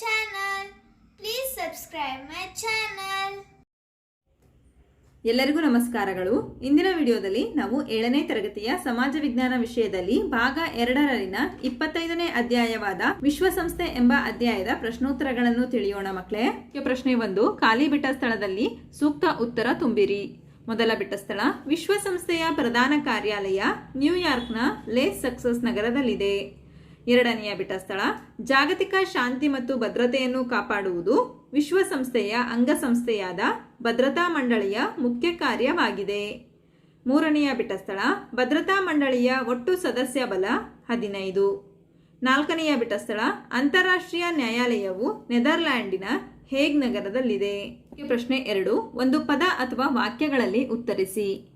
channel. Please subscribe my channel. ಎಲ್ಲರಿಗೂ ನಮಸ್ಕಾರಗಳು ಇಂದಿನ ವಿಡಿಯೋದಲ್ಲಿ ನಾವು ಏಳನೇ ತರಗತಿಯ ಸಮಾಜ ವಿಜ್ಞಾನ ವಿಷಯದಲ್ಲಿ ಭಾಗ ಎರಡರಲ್ಲಿನ ಇಪ್ಪತ್ತೈದನೇ ಅಧ್ಯಾಯವಾದ ವಿಶ್ವಸಂಸ್ಥೆ ಎಂಬ ಅಧ್ಯಾಯದ ಪ್ರಶ್ನೋತ್ತರಗಳನ್ನು ತಿಳಿಯೋಣ ಮಕ್ಕಳೇ ಪ್ರಶ್ನೆ ಒಂದು, ಖಾಲಿ ಬಿಟ್ಟ ಸ್ಥಳದಲ್ಲಿ ಸೂಕ್ತ ಉತ್ತರ ತುಂಬಿರಿ ಮೊದಲ ಬಿಟ್ಟ ಸ್ಥಳ, ವಿಶ್ವಸಂಸ್ಥೆಯ ಪ್ರಧಾನ ಕಾರ್ಯಾಲಯ ನ್ಯೂಯಾರ್ಕ್ನ ಲೇಸ್ ಸಕ್ಸಸ್ ನಗರದಲ್ಲಿದೆ ಎರಡನೆಯ ಬಿಟ್ಟ ಸ್ಥಳ. ಜಾಗತಿಕ ಶಾಂತಿ ಮತ್ತು ಭದ್ರತೆಯನ್ನು ಕಾಪಾಡುವುದು ವಿಶ್ವಸಂಸ್ಥೆಯ ಅಂಗಸಂಸ್ಥೆಯಾದ ಭದ್ರತಾ ಮಂಡಳಿಯ ಮುಖ್ಯ ಕಾರ್ಯವಾಗಿದೆ. ಮೂರನೆಯ ಬಿಟ್ಟ ಸ್ಥಳ, ಭದ್ರತಾ ಮಂಡಳಿಯ ಒಟ್ಟು ಸದಸ್ಯ ಬಲ ಹದಿನೈದು. ನಾಲ್ಕನೆಯ ಬಿಟ್ಟ ಸ್ಥಳ, ಅಂತಾರಾಷ್ಟ್ರೀಯ ನ್ಯಾಯಾಲಯವು ನೆದರ್ಲ್ಯಾಂಡಿನ ಹೇಗ್ ನಗರದಲ್ಲಿದೆ? ಪ್ರಶ್ನೆ ಎರಡು, ಒಂದು ಪದ ಅಥವಾ ವಾಕ್ಯಗಳಲ್ಲಿ ಉತ್ತರಿಸಿ.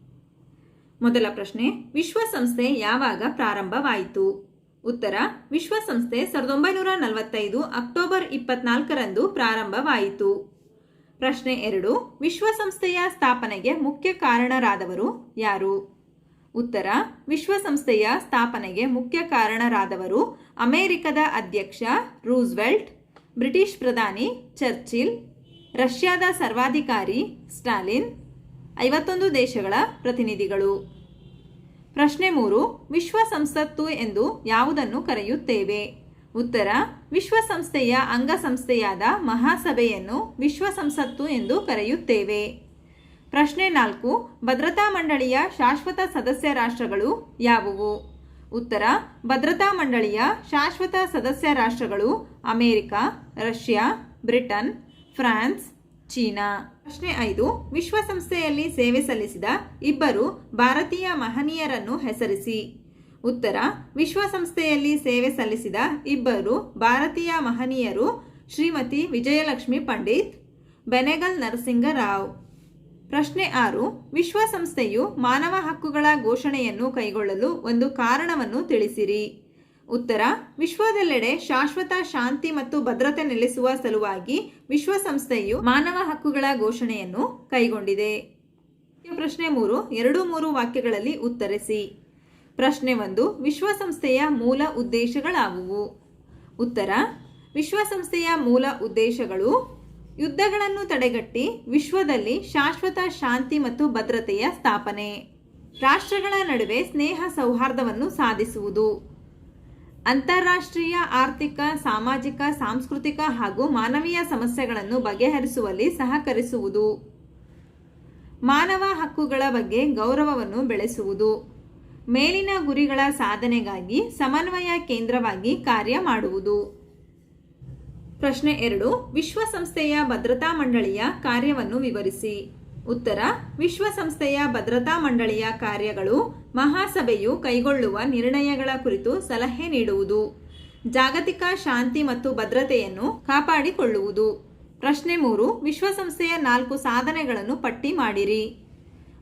ಮೊದಲ ಪ್ರಶ್ನೆ, ವಿಶ್ವಸಂಸ್ಥೆ ಯಾವಾಗ ಪ್ರಾರಂಭವಾಯಿತು? ಉತ್ತರ, ವಿಶ್ವಸಂಸ್ಥೆ ಸಾವಿರದ ಒಂಬೈನೂರ ನಲವತ್ತೈದು ಅಕ್ಟೋಬರ್ ಇಪ್ಪತ್ನಾಲ್ಕರಂದು ಪ್ರಾರಂಭವಾಯಿತು. ಪ್ರಶ್ನೆ ಎರಡು, ವಿಶ್ವಸಂಸ್ಥೆಯ ಸ್ಥಾಪನೆಗೆ ಮುಖ್ಯ ಕಾರಣರಾದವರು ಯಾರು? ಉತ್ತರ, ವಿಶ್ವಸಂಸ್ಥೆಯ ಸ್ಥಾಪನೆಗೆ ಮುಖ್ಯ ಕಾರಣರಾದವರು ಅಮೆರಿಕದ ಅಧ್ಯಕ್ಷ ರೂಸ್ವೆಲ್ಟ್, ಬ್ರಿಟಿಷ್ ಪ್ರಧಾನಿ ಚರ್ಚಿಲ್, ರಷ್ಯಾದ ಸರ್ವಾಧಿಕಾರಿ ಸ್ಟಾಲಿನ್, ಐವತ್ತೊಂದು ದೇಶಗಳ ಪ್ರತಿನಿಧಿಗಳು. ಪ್ರಶ್ನೆ ಮೂರು ವಿಶ್ವ ಸಂಸತ್ತು ಎಂದು ಯಾವುದನ್ನು ಕರೆಯುತ್ತೇವೆ? ಉತ್ತರ, ವಿಶ್ವಸಂಸ್ಥೆಯ ಅಂಗಸಂಸ್ಥೆಯಾದ ಮಹಾಸಭೆಯನ್ನು ವಿಶ್ವ ಸಂಸತ್ತು ಎಂದು ಕರೆಯುತ್ತೇವೆ. ಪ್ರಶ್ನೆ ನಾಲ್ಕು, ಭದ್ರತಾ ಮಂಡಳಿಯ ಶಾಶ್ವತ ಸದಸ್ಯ ರಾಷ್ಟ್ರಗಳು ಯಾವುವು? ಉತ್ತರ, ಭದ್ರತಾ ಮಂಡಳಿಯ ಶಾಶ್ವತ ಸದಸ್ಯ ರಾಷ್ಟ್ರಗಳು America, Russia, Britain, France China. ಪ್ರಶ್ನೆ ಐದು, ವಿಶ್ವಸಂಸ್ಥೆಯಲ್ಲಿ ಸೇವೆ ಸಲ್ಲಿಸಿದ ಇಬ್ಬರು ಭಾರತೀಯ ಮಹನೀಯರನ್ನು ಹೆಸರಿಸಿ. ಉತ್ತರ, ವಿಶ್ವಸಂಸ್ಥೆಯಲ್ಲಿ ಸೇವೆ ಸಲ್ಲಿಸಿದ ಇಬ್ಬರು ಭಾರತೀಯ ಮಹನೀಯರು ಶ್ರೀಮತಿ ವಿಜಯಲಕ್ಷ್ಮಿ ಪಂಡಿತ್, ಬೆನೆಗಲ್ ನರಸಿಂಗರಾವ್ ಪ್ರಶ್ನೆ ಆರು, ವಿಶ್ವಸಂಸ್ಥೆಯು ಮಾನವ ಹಕ್ಕುಗಳ ಘೋಷಣೆಯನ್ನು ಕೈಗೊಳ್ಳಲು ಒಂದು ಕಾರಣವನ್ನು ತಿಳಿಸಿರಿ. ಉತ್ತರ, ವಿಶ್ವದೆಲ್ಲೆಡೆ ಶಾಶ್ವತ ಶಾಂತಿ ಮತ್ತು ಭದ್ರತೆ ನೆಲೆಸುವ ಸಲುವಾಗಿ ವಿಶ್ವಸಂಸ್ಥೆಯು ಮಾನವ ಹಕ್ಕುಗಳ ಘೋಷಣೆಯನ್ನು ಕೈಗೊಂಡಿದೆ. ಪ್ರಶ್ನೆ ಮೂರು, ಎರಡು ಮೂರು ವಾಕ್ಯಗಳಲ್ಲಿ ಉತ್ತರಿಸಿ. ಪ್ರಶ್ನೆ ಒಂದು, ವಿಶ್ವಸಂಸ್ಥೆಯ ಮೂಲ ಉದ್ದೇಶಗಳಾವುವು? ಉತ್ತರ, ವಿಶ್ವಸಂಸ್ಥೆಯ ಮೂಲ ಉದ್ದೇಶಗಳು ಯುದ್ಧಗಳನ್ನು ತಡೆಗಟ್ಟಿ ವಿಶ್ವದಲ್ಲಿ ಶಾಶ್ವತ ಶಾಂತಿ ಮತ್ತು ಭದ್ರತೆಯ ಸ್ಥಾಪನೆ. ರಾಷ್ಟ್ರಗಳ ನಡುವೆ ಸ್ನೇಹ ಸೌಹಾರ್ದವನ್ನು ಸಾಧಿಸುವುದು. ಅಂತಾರಾಷ್ಟ್ರೀಯ ಆರ್ಥಿಕ, ಸಾಮಾಜಿಕ, ಸಾಂಸ್ಕೃತಿಕ ಹಾಗೂ ಮಾನವೀಯ ಸಮಸ್ಯೆಗಳನ್ನು ಬಗೆಹರಿಸುವಲ್ಲಿ ಸಹಕರಿಸುವುದು. ಮಾನವ ಹಕ್ಕುಗಳ ಬಗ್ಗೆ ಗೌರವವನ್ನು ಬೆಳೆಸುವುದು. ಮೇಲಿನ ಗುರಿಗಳ ಸಾಧನೆಗಾಗಿ ಸಮನ್ವಯ ಕೇಂದ್ರವಾಗಿ ಕಾರ್ಯ ಮಾಡುವುದು. ಪ್ರಶ್ನೆ ಎರಡು, ವಿಶ್ವಸಂಸ್ಥೆಯ ಭದ್ರತಾ ಮಂಡಳಿಯ ಕಾರ್ಯವನ್ನು ವಿವರಿಸಿ. ಉತ್ತರ, ವಿಶ್ವಸಂಸ್ಥೆಯ ಭದ್ರತಾ ಮಂಡಳಿಯ ಕಾರ್ಯಗಳು ಮಹಾಸಭೆಯು ಕೈಗೊಳ್ಳುವ ನಿರ್ಣಯಗಳ ಕುರಿತು ಸಲಹೆ ನೀಡುವುದು. ಜಾಗತಿಕ ಶಾಂತಿ ಮತ್ತು ಭದ್ರತೆಯನ್ನು ಕಾಪಾಡಿಕೊಳ್ಳುವುದು. ಪ್ರಶ್ನೆ ಮೂರು, ವಿಶ್ವಸಂಸ್ಥೆಯ ನಾಲ್ಕು ಸಾಧನೆಗಳನ್ನು ಪಟ್ಟಿ ಮಾಡಿರಿ.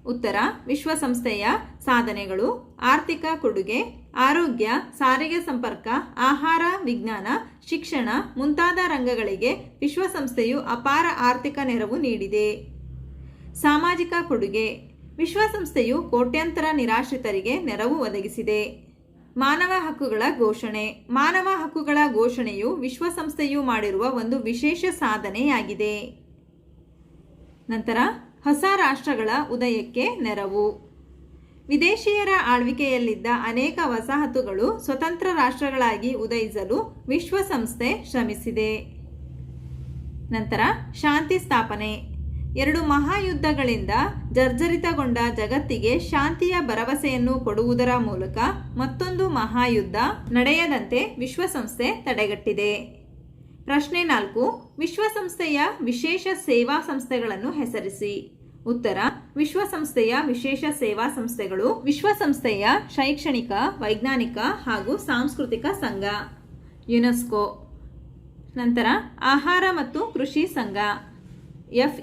ಉತ್ತರ, ವಿಶ್ವಸಂಸ್ಥೆಯ ಸಾಧನೆಗಳು ಆರ್ಥಿಕ ಕೊಡುಗೆ, ಆರೋಗ್ಯ, ಸಾರಿಗೆ ಸಂಪರ್ಕ, ಆಹಾರ, ವಿಜ್ಞಾನ, ಶಿಕ್ಷಣ ಮುಂತಾದ ರಂಗಗಳಿಗೆ ವಿಶ್ವಸಂಸ್ಥೆಯು ಅಪಾರ ಆರ್ಥಿಕ ನೆರವು ನೀಡಿದೆ. ಸಾಮಾಜಿಕ ಕೊಡುಗೆ. ವಿಶ್ವಸಂಸ್ಥೆಯು ಕೋಟ್ಯಂತರ ನಿರಾಶ್ರಿತರಿಗೆ ನೆರವು ಒದಗಿಸಿದೆ. ಮಾನವ ಹಕ್ಕುಗಳ ಘೋಷಣೆ. ಮಾನವ ಹಕ್ಕುಗಳ ಘೋಷಣೆಯು ವಿಶ್ವಸಂಸ್ಥೆಯು ಮಾಡಿರುವ ಒಂದು ವಿಶೇಷ ಸಾಧನೆಯಾಗಿದೆ. ನಂತರ ಹೊಸ ರಾಷ್ಟ್ರಗಳ ಉದಯಕ್ಕೆ ನೆರವು. ವಿದೇಶಿಯರ ಆಳ್ವಿಕೆಯಲ್ಲಿದ್ದ ಅನೇಕ ವಸಾಹತುಗಳು ಸ್ವತಂತ್ರ ರಾಷ್ಟ್ರಗಳಾಗಿ ಉದಯಿಸಲು ವಿಶ್ವಸಂಸ್ಥೆ ಶ್ರಮಿಸಿದೆ. ನಂತರ ಶಾಂತಿ ಸ್ಥಾಪನೆ. ಎರಡು ಮಹಾಯುದ್ಧಗಳಿಂದ ಜರ್ಜರಿತಗೊಂಡ ಜಗತ್ತಿಗೆ ಶಾಂತಿಯ ಭರವಸೆಯನ್ನು ಕೊಡುವುದರ ಮೂಲಕ ಮತ್ತೊಂದು ಮಹಾಯುದ್ಧ ನಡೆಯದಂತೆ ವಿಶ್ವಸಂಸ್ಥೆ ತಡೆಗಟ್ಟಿದೆ. ಪ್ರಶ್ನೆ ನಾಲ್ಕು, ವಿಶ್ವಸಂಸ್ಥೆಯ ವಿಶೇಷ ಸೇವಾ ಸಂಸ್ಥೆಗಳನ್ನು ಹೆಸರಿಸಿ. ಉತ್ತರ, ವಿಶ್ವಸಂಸ್ಥೆಯ ವಿಶೇಷ ಸೇವಾ ಸಂಸ್ಥೆಗಳು ವಿಶ್ವಸಂಸ್ಥೆಯ ಶೈಕ್ಷಣಿಕ, ವೈಜ್ಞಾನಿಕ ಹಾಗೂ ಸಾಂಸ್ಕೃತಿಕ ಸಂಘ. ಯುನೆಸ್ಕೋ. ನಂತರ, ಆಹಾರ ಮತ್ತು ಕೃಷಿ ಸಂಘ. ಎಫ್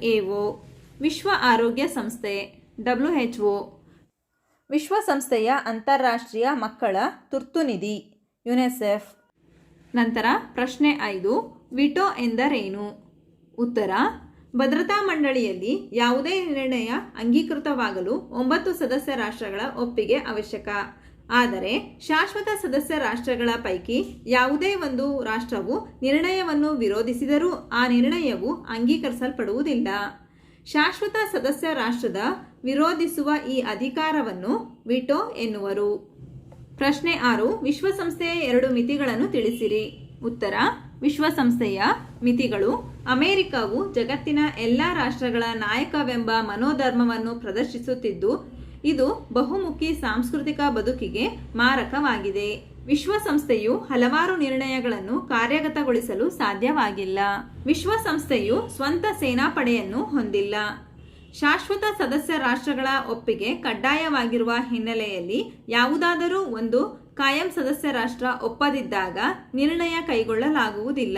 ವಿಶ್ವ ಆರೋಗ್ಯ ಸಂಸ್ಥೆ, ಡಬ್ಲ್ಯೂ ಎಚ್ ಒ, ವಿಶ್ವಸಂಸ್ಥೆಯ ಅಂತಾರಾಷ್ಟ್ರೀಯ ಮಕ್ಕಳ ತುರ್ತು ನಿಧಿ, ಯುನೆಸೆಫ್. ನಂತರ ಪ್ರಶ್ನೆ ಐದು, ವಿಟೋ ಎಂದರೇನು? ಉತ್ತರ, ಭದ್ರತಾ ಮಂಡಳಿಯಲ್ಲಿ ಯಾವುದೇ ನಿರ್ಣಯ ಅಂಗೀಕೃತವಾಗಲು ಒಂಬತ್ತು ಸದಸ್ಯ ರಾಷ್ಟ್ರಗಳ ಒಪ್ಪಿಗೆ ಅವಶ್ಯಕ. ಆದರೆ ಶಾಶ್ವತ ಸದಸ್ಯ ರಾಷ್ಟ್ರಗಳ ಪೈಕಿ ಯಾವುದೇ ಒಂದು ರಾಷ್ಟ್ರವು ನಿರ್ಣಯವನ್ನು ವಿರೋಧಿಸಿದರೂ ಆ ನಿರ್ಣಯವು ಅಂಗೀಕರಿಸಲ್ಪಡುವುದಿಲ್ಲ. ಶಾಶ್ವತ ಸದಸ್ಯ ರಾಷ್ಟ್ರದ ವಿರೋಧಿಸುವ ಈ ಅಧಿಕಾರವನ್ನು ವಿಟೋ ಎನ್ನುವರು. ಪ್ರಶ್ನೆ ಆರು, ವಿಶ್ವಸಂಸ್ಥೆಯ ಎರಡು ಮಿತಿಗಳನ್ನು ತಿಳಿಸಿರಿ. ಉತ್ತರ, ವಿಶ್ವಸಂಸ್ಥೆಯ ಮಿತಿಗಳು ಅಮೆರಿಕವು ಜಗತ್ತಿನ ಎಲ್ಲ ರಾಷ್ಟ್ರಗಳ ನಾಯಕವೆಂಬ ಮನೋಧರ್ಮವನ್ನು ಪ್ರದರ್ಶಿಸುತ್ತಿದ್ದು ಇದು ಬಹುಮುಖಿ ಸಾಂಸ್ಕೃತಿಕ ಬದುಕಿಗೆ ಮಾರಕವಾಗಿದೆ. ವಿಶ್ವಸಂಸ್ಥೆಯು ಹಲವಾರು ನಿರ್ಣಯಗಳನ್ನು ಕಾರ್ಯಗತಗೊಳಿಸಲು ಸಾಧ್ಯವಾಗಿಲ್ಲ. ವಿಶ್ವಸಂಸ್ಥೆಯು ಸ್ವಂತ ಸೇನಾಪಡೆಯನ್ನು ಹೊಂದಿಲ್ಲ. ಶಾಶ್ವತ ಸದಸ್ಯ ರಾಷ್ಟ್ರಗಳ ಒಪ್ಪಿಗೆ ಕಡ್ಡಾಯವಾಗಿರುವ ಹಿನ್ನೆಲೆಯಲ್ಲಿ ಯಾವುದಾದರೂ ಒಂದು ಕಾಯಂ ಸದಸ್ಯ ರಾಷ್ಟ್ರ ಒಪ್ಪದಿದ್ದಾಗ ನಿರ್ಣಯ ಕೈಗೊಳ್ಳಲಾಗುವುದಿಲ್ಲ.